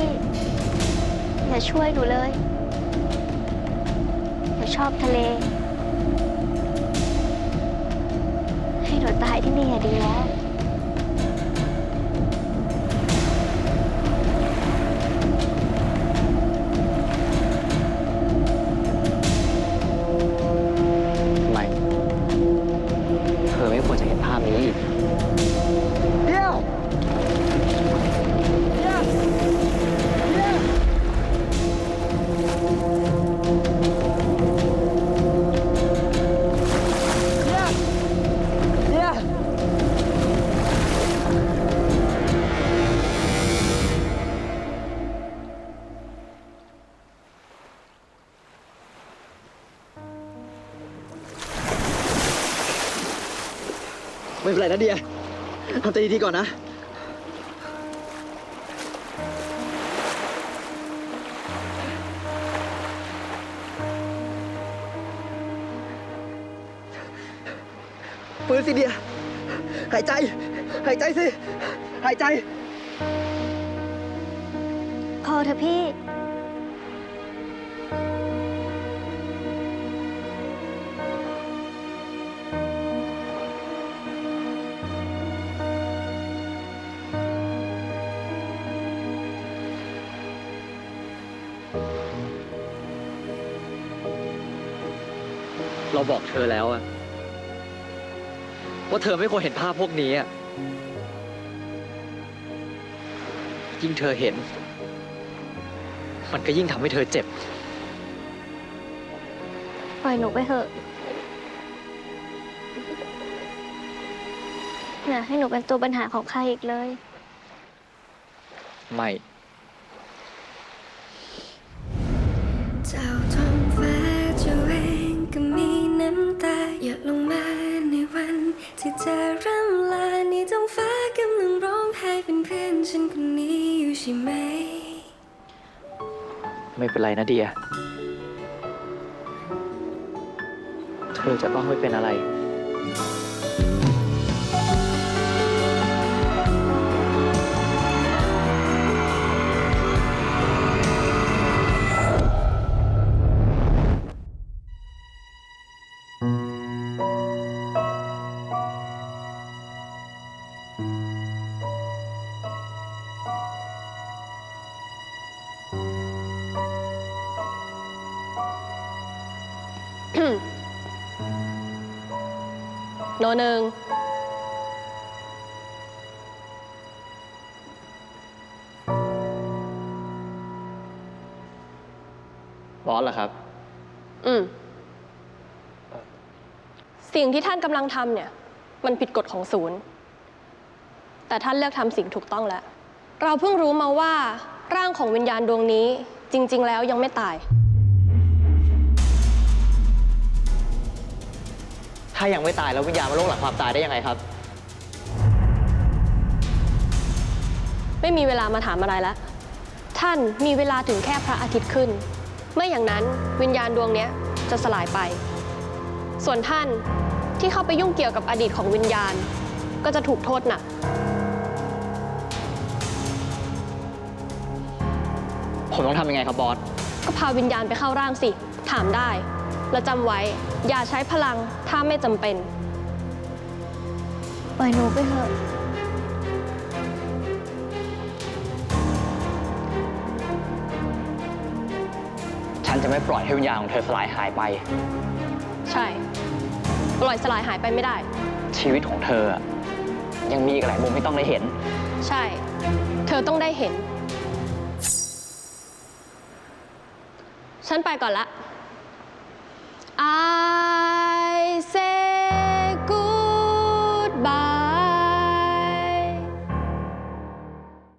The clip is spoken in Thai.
อนะพี่ อย่าช่วยหนูเลยหนูชอบทะเล ให้หนูตายที่นี่อะดีแล้ว ไม่เป็นไรนะเดียทำใจดีๆก่อนนะฟื้นสิเดีย หายใจ หายใจสิ หายใจ พอเถอะพี่ เราบอกเธอแล้วอะว่าเธอไม่ควรเห็นภาพพวกนี้อะยิ่งเธอเห็น มันก็ยิ่งทำให้เธอเจ็บ ปล่อยหนูไปเถอะอย่าให้หนูเป็นตัวปัญหาของใครอีกเลย ไม่ำตาหยดลงมาในวันที่เธอร่ำลาในท้องฟ้ากำลังร้องไห้เป็นเพื่อนฉันคนนี้อยู่ใช่ไหม ไม่เป็นไรนะเดีย เธอจะต้องไม่เป็นอะไร โนหนึ่งบอสเหรอครับ อืม สิ่งที่ท่านกำลังทำเนี่ย มันผิดกฎของศูนย์ แต่ท่านเลือกทำสิ่งถูกต้องแล้ว เราเพิ่งรู้มาว่าร่างของวิญญาณดวงนี้จริง ๆ แล้วยังไม่ตาย ถ้ายังไม่ตายแล้ววิญญาณมาโลกหลังความตายได้ยังไงครับ ไม่มีเวลามาถามอะไรแล้วท่านมีเวลาถึงแค่พระอาทิตย์ขึ้นไม่อย่างนั้นวิญญาณดวงเนี้ยจะสลายไป ส่วนท่านที่เข้าไปยุ่งเกี่ยวกับอดีตของวิญญาณ ก็จะถูกโทษหนัก ผมต้องทำยังไงครับบอส ก็พาวิญญาณไปเข้าร่างสิ ถามได้ แล้วจำไว้ อย่าใช้พลังถ้าไม่จำเป็น ปล่อยหนูไปเถอะ ฉันจะไม่ปล่อยให้วิญญาณของเธอสลายหายไป ใช่ ปล่อยสลายหายไปไม่ได้ ชีวิตของเธออะยังมีอีกหลายมุมที่ต้องได้เห็น ใช่ เธอต้องได้เห็น ฉันไปก่อนละอ้า